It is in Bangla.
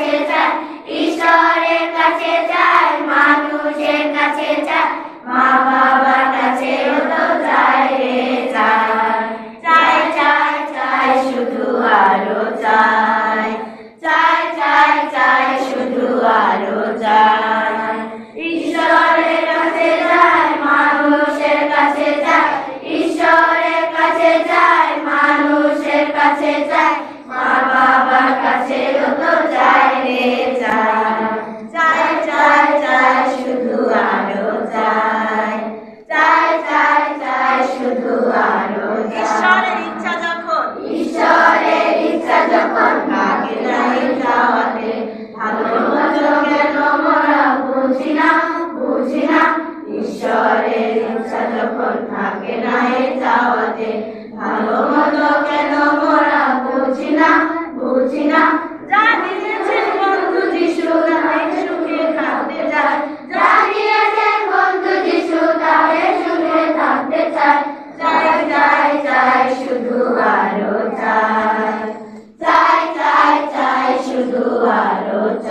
কাছে ঈশ্বরের কাছে মানুষের কাছে মা বাবার চাই চাই চাই, শুধু আরও চায় চাই শুধু আরও চায় থাকে না এ চাওয়াতে ভালো মতো কেন মোরা বুঝি না বুঝি না। সুখে থাকতে চায়। চাই আরও চাই চাই চাই চাই শুধু আরও চাই